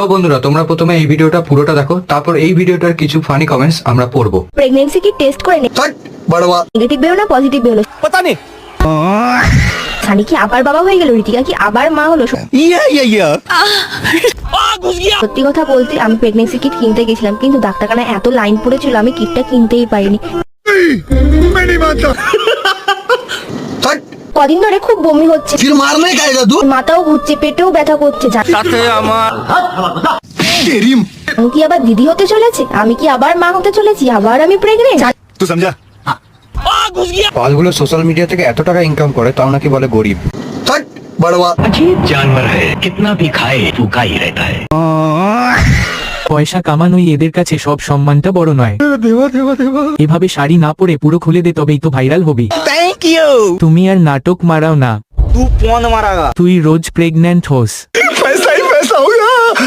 তো বন্ধুরা তোমরা প্রথমে এই ভিডিওটা পুরোটা দেখো তারপর এই ভিডিওটার কিছু ফানি কমেন্টস আমরা পড়ব। প্রেগন্যান্সি কি টেস্ট করে নে? বড়বা নেগেটিভ না পজিটিভ পাতা সানি কি আবার বাবা হয়ে গেল রিতিকা কি আবার মা হলো? ইয়া ইয়া ইয়া। সত্যি কথা বলতে আমি প্রেগন্যান্সি কিট কিনতে গেছিলাম কিন্তু ডাক্তারখানায় এত লাইন পড়েছিল আমি কিটটা কিনতেই পারিনি। কদিন ধরে খুব বমি হচ্ছে फिर मारने का आएगा तू মাথাও ঘুরছে পেটেও ব্যথা করছে জানো तेरी আমি কি আবার দিদি হতে চলেছে আমি কি আবার মা হতে চলেছি আবার আমি প্রেগনেন্ট तू समझा পালগুলো সোশ্যাল মিডিয়া থেকে এত টাকা ইনকাম করে তাও নাকি বলে গরিব हट बड़वा अजीब जानवर है कितना भी खाए फूका ही रहता है পয়সা কামানোই এদের কাছে সব সম্মানটা বড় নয়। এভাবে শাড়ি না পরে পুরো খুলে দে তবেই তো ভাইরাল হবি। তুমি আর নাটক মারাও না। তুই রোজ প্রেগন্যান্ট হোস।